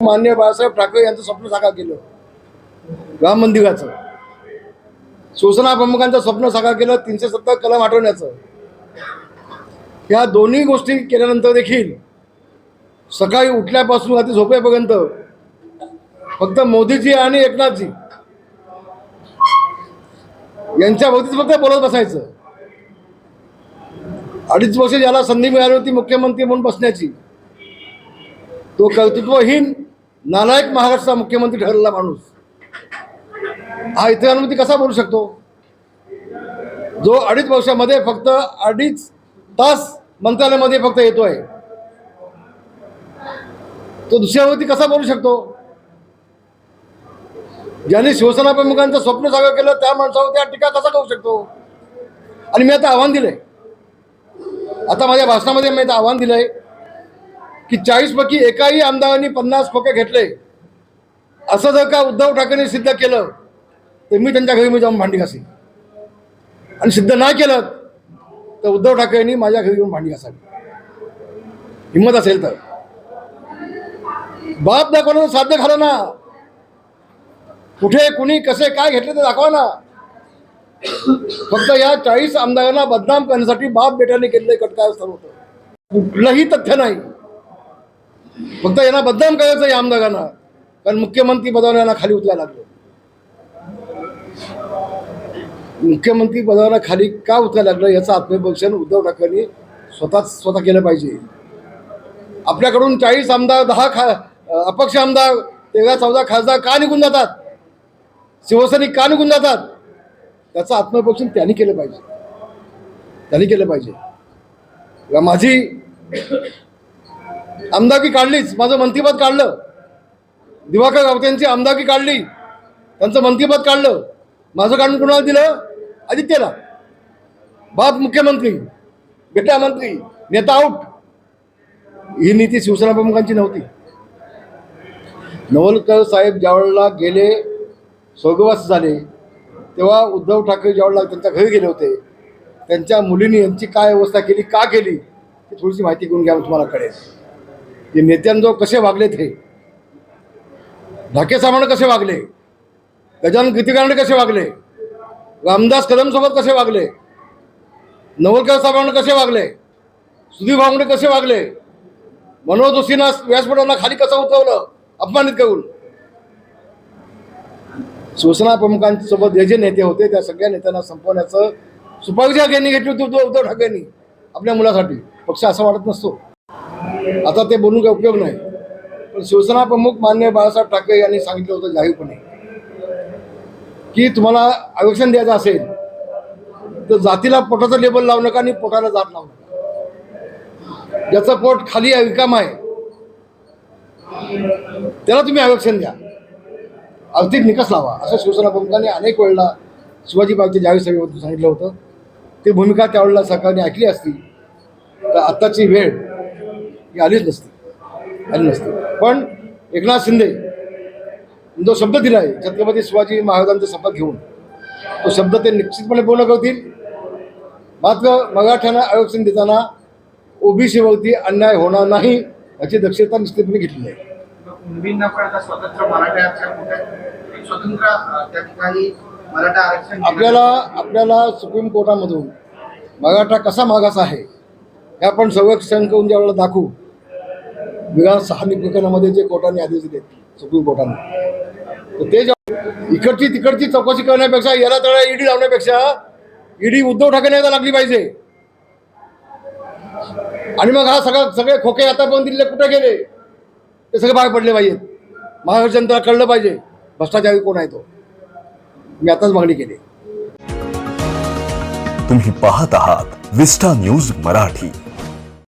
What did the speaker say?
मान्य बाळासाहेब ठाकरे यांचं स्वप्न साकार केलं. राम मंदिराचं. शिवसेना प्रमुखांचं स्वप्न साकार केलं तीनशे सत्तर कलम आठवण्याचं. या दोन्ही गोष्टी केल्यानंतर देखील सकाळी उठल्यापासून अति झोपेपर्यंत फक्त मोदीजी आणि एकनाथजी यांच्या भोवतीच फक्त बोलत बसायचं. अडीच वर्ष ज्याला संधी मिळाली होती मुख्यमंत्री म्हणून बसण्याची तो कर्तृत्वहीन नालायक महाराष्ट्राचा मुख्यमंत्री ठरलेला माणूस. हा इतरांवरती कसा बोलू शकतो? जो अडीच वर्षामध्ये फक्त अडीच तास मंत्रालयामध्ये फक्त येतोय. तो दुसऱ्यावरती कसा बोलू शकतो? ज्यांनी शिवसेना प्रमुखांचं स्वप्न सागर केलं त्या माणसावरती त्या टीका कसा करू शकतो? आणि मी आता आव्हान दिलंय. आता माझ्या भाषणामध्ये मी आता आव्हान दिलंय. की चाळीसपैकी एकाही आमदारांनी पन्नास खोके घेतले. असं जर का उद्धव ठाकरेंनी सिद्ध केलं तर मी त्यांच्या घरी मी जाऊन भांडी घासीन. आणि सिद्ध नाही केलं तर उद्धव ठाकरेंनी माझ्या घरी येऊन भांडी घासावी. हिंमत असेल तर. बाप दाखवणं साध्य झालं ना. कुठे कुणी कसे काय घेतले ते दाखवा ना. फक्त या चाळीस आमदारांना बदनाम करण्यासाठी बाप बेटाने केलेलं कटकार होतं कुठलंही तथ्य नाही. फक्त यांना बदनाम करायचं या आमदारांना. कारण मुख्यमंत्री पदावर यांना खाली उतरायला लागलं. मुख्यमंत्री पदावर खाली का उतरायला लागलं याचं आत्मपरीक्षण उद्धव ठाकरेंनी स्वतःच स्वतः केलं पाहिजे. आपल्याकडून चाळीस आमदार दहा खा अपक्ष आमदार तेरा चौदा खासदार का निघून जातात? शिवसैनिक का निघून जातात? त्याचं आत्मपक्षण त्यांनी केलं पाहिजे. त्यांनी केलं पाहिजे. माझी आमदारकी काढलीच. माझं मंत्रिपद काढलं. दिवाकर रावतेंची आमदारकी काढली. त्यांचं मंत्रिपद काढलं. माझं काढून कुणाला दिलं? आदित्यला. बाप मुख्यमंत्री बेटा मंत्री नेता आऊट. ही नीती शिवसेना प्रमुखांची नव्हती. नवलकर साहेब ज्यावेळेला गेले स्वर्गवास झाले तेव्हा उद्धव ठाकरे ज्यावेळेला त्यांच्या घरी गेले होते त्यांच्या मुलींनी यांची काय अवस्था केली का केली ती थोडीशी माहिती घेऊन घ्या तुम्हाला कळेल. ते नेत्यांजवळ कसे वागले ते? ढाके सामान कसे वागले? गजानन कीर्तिकांडे कसे वागले? रामदास कदमसोबत कसे वागले? नवलकर साहेबांना कसे वागले? सुधीर भावंडे कसे वागले? मनोज जोशींना व्यासपीठांना खाली कसं उतरवलं? अपमानित करून. शिवसेना प्रमुखांसोबत जे जे नेते होते त्या सगळ्या नेत्यांना संपवण्याचं सुपारीच्या यांनी घेतली होती उद्धव उद्धव ठाकरेंनी आपल्या मुलासाठी. पक्ष असं वाटत नसतो. आता ते बोलून काही उपयोग नाही. पण शिवसेना प्रमुख मान्य बाळासाहेब ठाकरे यांनी सांगितलं होतं जाहीरपणे की तुम्हाला आरक्षण द्यायचं असेल तर जातीला पोटाचं लेबल लावू नका आणि पोटाला जात लावू नका. ज्याचं पोट खाली आहे रिकाम आहे त्याला तुम्ही आरक्षण द्या. आर्थिक निकष लावा. असं शिवसेना प्रमुखांनी अनेक वेळेला शिवाजी पार्कच्या जाहीर सभेमध्ये सांगितलं होतं. ती भूमिका त्यावेळेला सरकारने ऐकली असती. तर आत्ताची वेळ ही आलीच नसती. आली नसती. पण एकनाथ शिंदे जो शब्द दिला आहे छत्रपती शिवाजी महाराजांचा शपथ घेऊन तो शब्द ते निश्चितपणे पूर्ण करतील मात्र मराठ्यांना आरक्षण देताना ओबीसीवरती अन्याय होणार नाही याची दक्षता निश्चितपणे घेतली आहे? आपल्याला आपल्याला सुप्रीम कोर्टामधून मराठा कसा मागास आहे हे आपण संरक्षण करून ज्यावेळेला दाखवू. विधान सहा प्रकरणामध्ये जे कोर्टाने आदेश दिले सुप्रीम कोर्टाने तर ते जेव्हा इकडची तिकडची चौकशी करण्यापेक्षा याला तळा ईडी लावण्यापेक्षा ईडी उद्धव ठाकरे यायला लागली पाहिजे. आणि मग हा सगळा सगळे खोके आतापर्यंत दिले कुठे गेले? ते सगळे बाहेर पडले पाहिजेत. महाराष्ट्र जनतेला कळलं पाहिजे भ्रष्टाचारी कोण आहे तो? मी आताच मागणी केली. तुम्ही पाहत आहात विस्टा न्यूज मराठी.